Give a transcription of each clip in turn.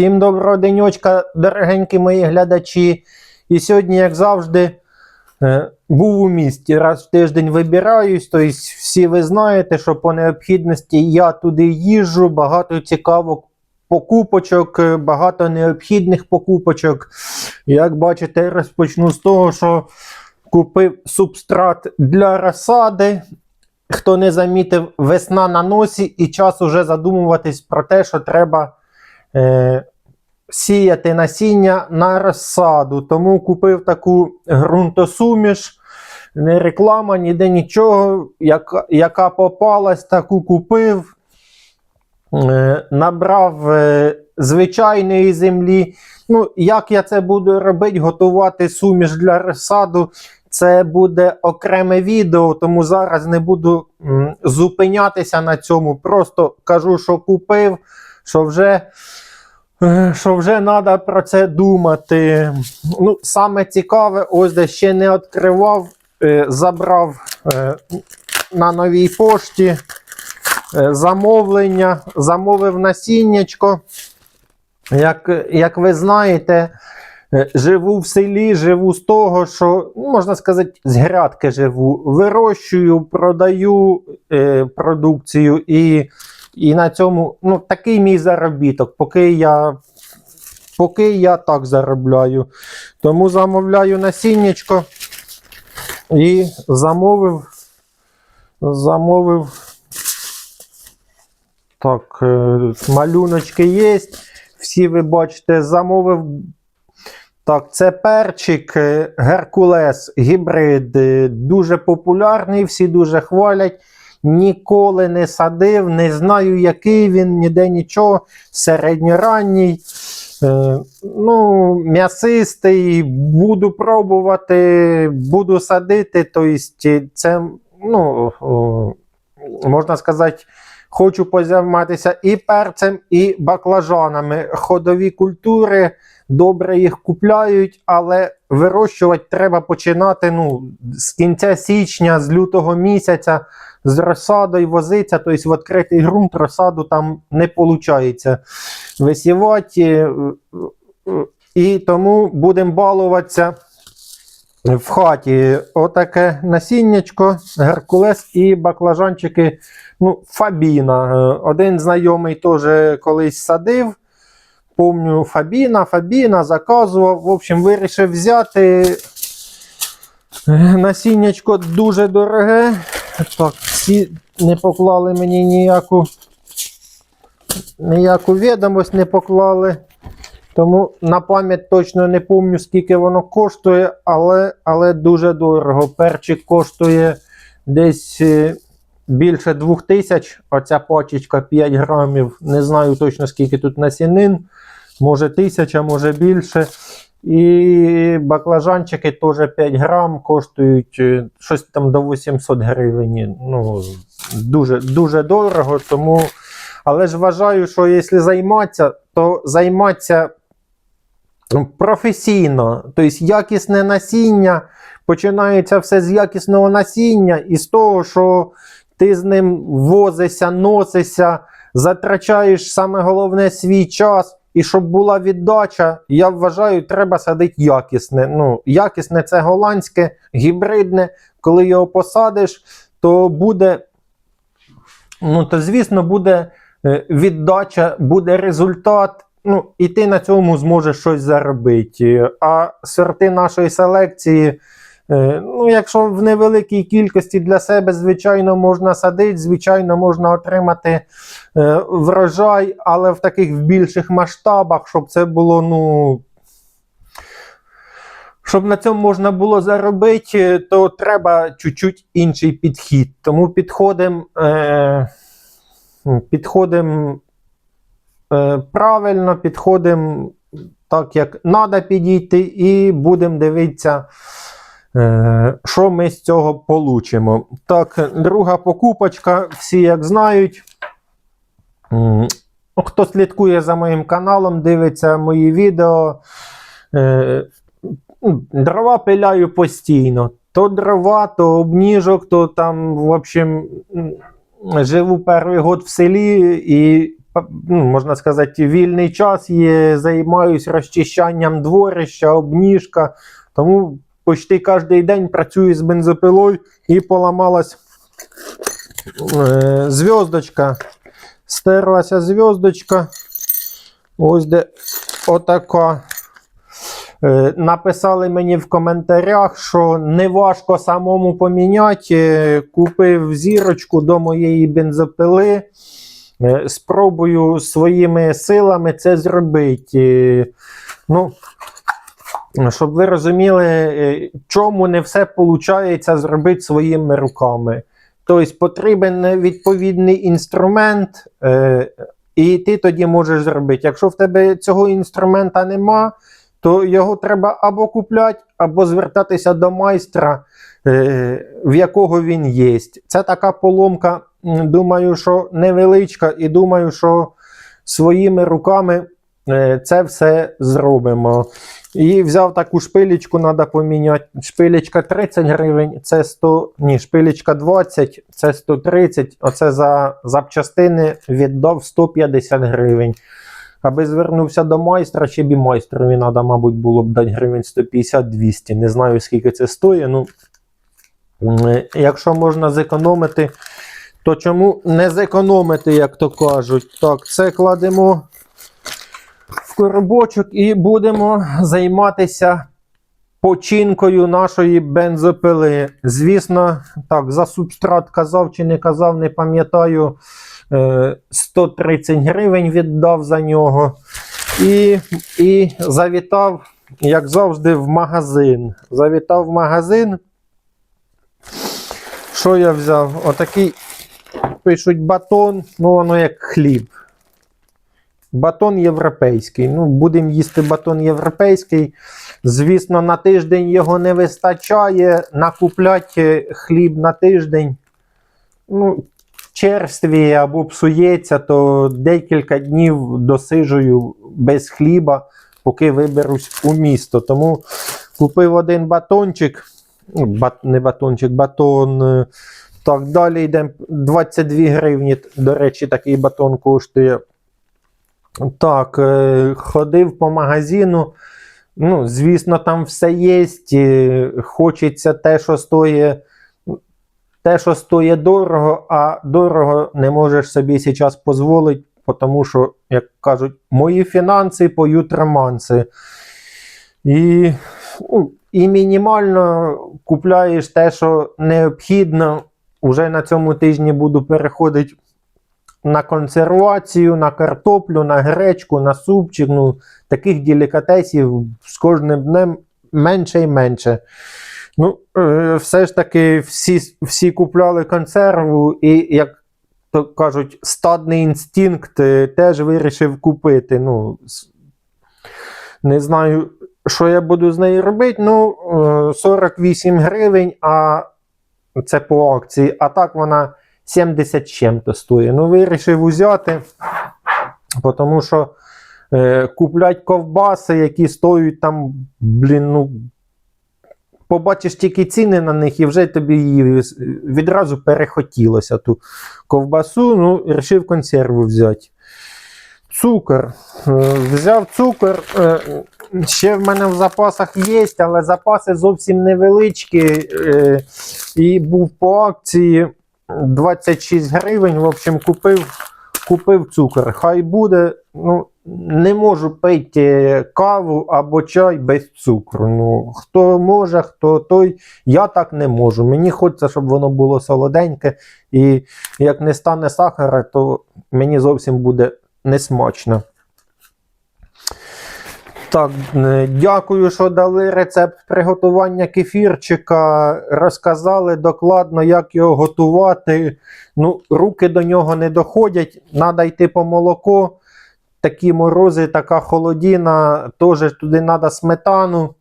Всім доброго денечка, дорогенькі мої глядачі. І сьогодні, як завжди, е, був у місті. Раз в тиждень вибираюсь. Тобто всі ви знаєте, що по необхідності я туди їжджу, багато цікавих покупочок, е, багато необхідних покупочок. Як бачите, розпочну з того, що купив субстрат для розсади. Хто не замітив, весна на носі, і час уже задумуватись про те, що треба е, сіяти насіння на розсаду. Тому купив таку ґрунтосуміш. Не реклама, ніде нічого. Яка, яка попалась, таку купив. Е, набрав е, звичайної землі. Ну, як я це буду робити, готувати суміш для розсаду. Це буде окреме відео, тому зараз не буду м, зупинятися на цьому. Просто кажу, що купив, що вже е, що вже треба про це думати. Ну, Саме цікаве, ось де ще не відкривав, е, забрав е, на новій пошті замовлення, замовив насіннячко. Як, як ви знаєте, Живу в селі, живу з того, що ну, можна сказати, з грядки живу. Вирощую, продаю е, продукцію, і, і на цьому ну, такий мій заробіток, поки я, поки я так заробляю. Тому замовляю насіннячко і замовив. Замовив. Так, е, малюночки є. Всі ви бачите, замовив так, це перчик е, Геркулес гібрид. е, Дуже популярний, всі дуже хвалять. Ніколи не садив, не знаю, який він, ніде нічого. Середньоранній. Е, ну, м'ясистий, буду пробувати, буду садити. Тобто, це, ну, о, можна сказати, хочу позайматися і перцем, і баклажанами. Ходові культури добре їх купляють, але вирощувати треба починати ну, з кінця січня, з лютого місяця, з розсадою возиться, тобто в відкритий ґрунт розсаду там не виходить висівати. І тому будемо балуватися в хаті. Отаке насіннячко, геркулес і баклажанчики. Ну, Фабіна. Е, Один знайомий теж колись садив. Помню Фабіна, Фабіна заказував. В общем, вирішив взяти. Е, Насіннячко дуже дороге. Так, всі не поклали мені ніяку, ніяку відомость не поклали. Тому на пам'ять точно не пам'ятаю, скільки воно коштує, але, але дуже дорого. Перчик коштує десь е, більше 2000, оця пачечка 5 грамів. Не знаю точно скільки тут насінин. Може 1000, може більше. І баклажанчики теж 5 грам коштують е, щось там до 800 гривень. Ну, дуже, дуже дорого. Тому... Але ж вважаю, що якщо займатися, то займатися професійно, тобто якісне насіння, починається все з якісного насіння і з того, що ти з ним возишся, носишся, затрачаєш саме головне свій час. І щоб була віддача, я вважаю, треба садити якісне. Ну, якісне це голландське, гібридне. Коли його посадиш, то буде, ну, то звісно, буде е, віддача, буде результат. Ну, і ти на цьому зможеш щось заробити. А сорти нашої селекції, е, ну, якщо в невеликій кількості для себе, звичайно, можна садити, звичайно, можна отримати е, врожай, але в таких в більших масштабах, щоб це було, ну. Щоб на цьому можна було заробити, то треба чуть-чуть інший підхід. Тому підходимо е, підходим, е, правильно, підходимо так, як треба підійти, і будемо дивитися, е, що ми з цього получимо. Так, друга покупочка, всі як знають. Ну, Хто слідкує за моїм каналом, дивиться мої відео. Е, ну, дрова пиляю постійно. То дрова, то обніжок, то там, в общем, живу перший год в селі і можна сказати, вільний час є, займаюся розчищанням дворища, обніжка. Тому почти кожен день працюю з бензопилою і поламалась е, зв'язочка. Стерлася зв'язочка. Ось де отака. Е, Написали мені в коментарях, що не важко самому поміняти. Е, Купив зірочку до моєї бензопили. Е, Спробую своїми силами це зробити. Е, Ну, щоб ви розуміли, е, чому не все виходить зробити своїми руками. Тобто потрібен відповідний інструмент, і ти тоді можеш зробити. Якщо в тебе цього інструмента нема, то його треба або купляти, або звертатися до майстра, в якого він є. Це така поломка, думаю, що невеличка, і думаю, що своїми руками е, це все зробимо. І взяв таку шпилечку, треба поміняти. Шпилечка 30 гривень, це 100, ні, шпилечка 20, це 130, оце за запчастини віддав 150 гривень. Аби звернувся до майстра, ще б майстрові треба, мабуть, було б дати гривень 150-200. Не знаю, скільки це стоїть. Ну, якщо можна зекономити, то чому не зекономити, як то кажуть? Так, це кладемо в коробочок і будемо займатися починкою нашої бензопили. Звісно, так, за субстрат казав чи не казав, не пам'ятаю. е, 130 гривень віддав за нього. І, і завітав, як завжди, в магазин. Завітав в магазин. Що я взяв? Отакий пишуть батон, ну воно як хліб. Батон європейський. Ну, будемо їсти батон європейський. Звісно, на тиждень його не вистачає. Накупляти хліб на тиждень. Ну, черствіє або псується, то декілька днів досижую без хліба, поки виберусь у місто. Тому купив один батончик. Ну, бат, не батончик, батон. Так, далі йдемо 22 гривні. До речі, такий батон коштує. Так, е, ходив по магазину. Ну, звісно, там все є. Хочеться те, що стоїть. Те, що стоїть дорого, а дорого не можеш собі зараз дозволити, тому що, як кажуть, мої фінанси поють романси. І, ну, і мінімально купляєш те, що необхідно. Уже на цьому тижні буду переходити на консервацію, на картоплю, на гречку, на супчик. Ну, таких делікатесів з кожним днем менше і менше. Ну, е, все ж таки, всі, всі купляли консерву, і, як то кажуть, стадний інстинкт е, теж вирішив купити. Ну, не знаю, що я буду з нею робити. Ну, е, 48 гривень, а це по акції, а так вона 70 чим-то стоїть. Ну, вирішив узяти, тому що е, куплять ковбаси, які стоять там, блін, ну. Побачиш тільки ціни на них, і вже тобі її відразу перехотілося ту ковбасу. Ну, вирішив консерву взяти. Цукор. Е, Взяв цукор. Ще в мене в запасах є, але запаси зовсім невеличкі. е, І був по акції 26 гривень. В общем, купив, купив цукор. Хай буде. Ну, не можу пити каву або чай без цукру. Ну, хто може, хто той. Я так не можу. Мені хочеться, щоб воно було солоденьке. І як не стане сахара, то мені зовсім буде несмачно. Так, е, дякую, що дали рецепт приготування кефірчика. Розказали докладно, як його готувати. Ну, руки до нього не доходять. Треба йти по молоко. Такі морози, така холодіна. Теж туди треба сметану.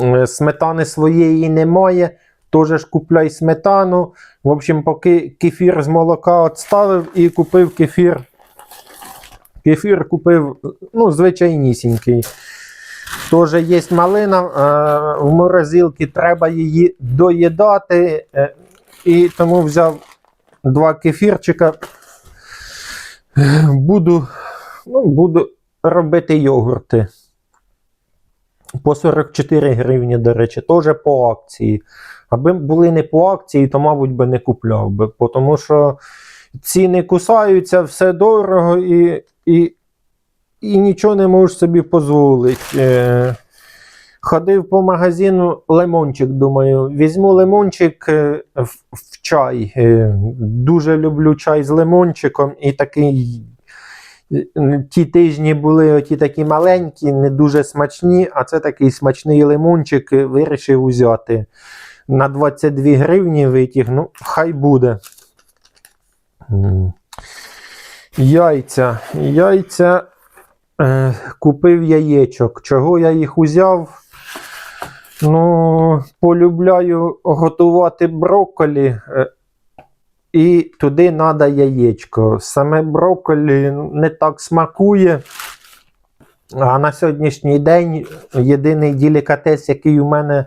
Е, Сметани своєї немає. Теж купляй сметану. В общем, поки кефір з молока відставив і купив кефір. Кефір купив, ну, звичайнісінький. Теж є малина е, в морозилці, треба її доїдати. е, і тому взяв два кефірчика. Буду, ну, буду робити йогурти. По 44 гривні, до речі, теж по акції. Аби були не по акції, то, мабуть, би не купляв би. Тому що ціни кусаються, все дорого і, і, і нічого не можеш собі дозволити. Е, ходив по магазину лимончик, думаю, візьму лимончик е, в, в чай. Е, дуже люблю чай з лимончиком і такий. Ті тижні були оті такі маленькі, не дуже смачні, а це такий смачний лимончик вирішив узяти. На 22 гривні витяг, ну, хай буде. Яйця. Яйця е, купив яєчок. Чого я їх узяв? Ну, полюбляю готувати брокколі. е, І туди треба яєчко. Саме брокколі не так смакує. А на сьогоднішній день єдиний делікатес, який у мене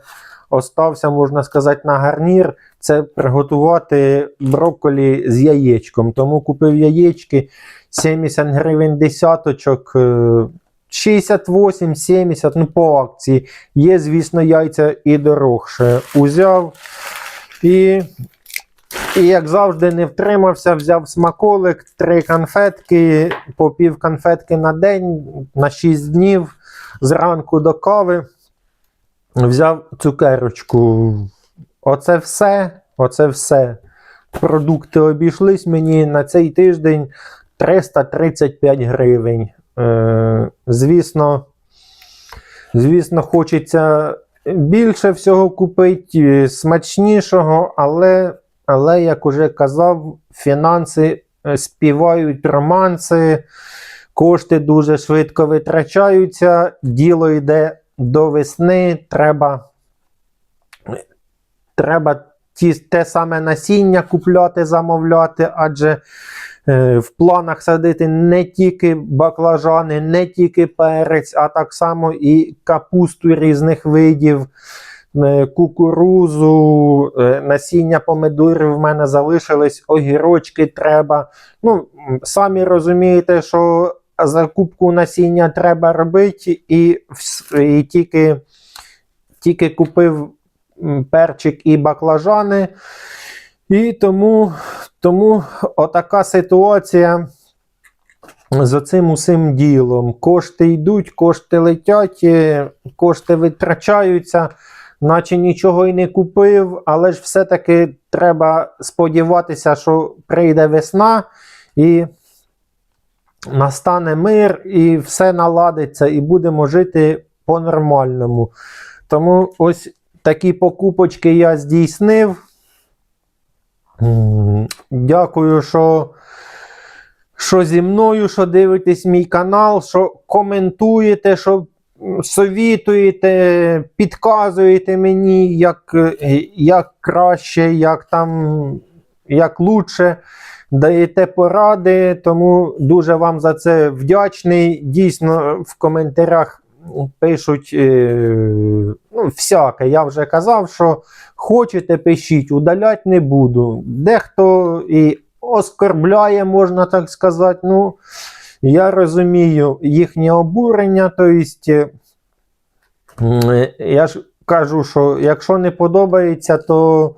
остався, можна сказати, на гарнір, це приготувати брокколі з яєчком. Тому купив яєчки 70 гривень десяточок, е, 68-70, ну по акції. Є, звісно, яйця і дорогше. Узяв і. І як завжди не втримався, взяв смаколик, три конфетки, по пів конфетки на день, на 6 днів, зранку до кави. Взяв цукерочку. Оце все. Оце все. Продукти обійшлись мені на цей тиждень 335 гривень. Е, звісно, звісно, хочеться більше всього купити, смачнішого, але, але як уже казав, фінанси е, співають романси, кошти дуже швидко витрачаються, діло йде до весни, треба, треба ті, те саме насіння купляти, замовляти, адже е, в планах садити не тільки баклажани, не тільки перець, а так само і капусту різних видів, е, кукурузу, е, насіння помидорів в мене залишились, огірочки треба. Ну, самі розумієте, що закупку насіння треба робити, і, і тільки, тільки купив перчик і баклажани. І тому, тому отака ситуація з цим усім ділом. Кошти йдуть, кошти летять, е, кошти витрачаються, наче нічого й не купив, але ж все-таки треба сподіватися, що прийде весна і настане мир, і все наладиться, і будемо жити по-нормальному. Тому ось такі покупочки я здійснив. Дякую, що, що зі мною, що дивитесь мій канал, що коментуєте, що совітуєте, підказуєте мені, як, як краще, як там, як лучше. Даєте поради, тому дуже вам за це вдячний. Дійсно, в коментарях пишуть е, ну, всяке. Я вже казав, що хочете, пишіть, удалять не буду. Дехто і оскорбляє, можна так сказати. Ну, я розумію їхнє обурення. Тобто, е, я ж кажу, що якщо не подобається, то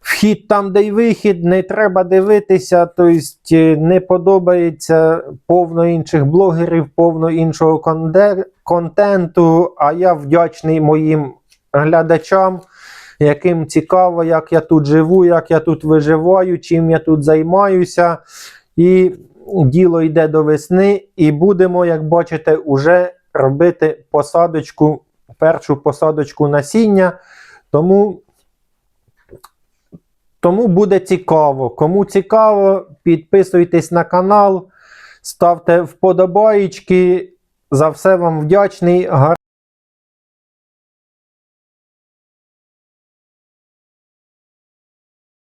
вхід там, де й вихід, не треба дивитися. Тобто, е, не подобається повно інших блогерів, повно іншого контенту. А я вдячний моїм глядачам, яким цікаво, як я тут живу, як я тут виживаю, чим я тут займаюся. І діло йде до весни, і будемо, як бачите, уже робити посадочку, першу посадочку насіння. Тому, тому буде цікаво. Кому цікаво, підписуйтесь на канал, ставте вподобаєчки. За все вам вдячний.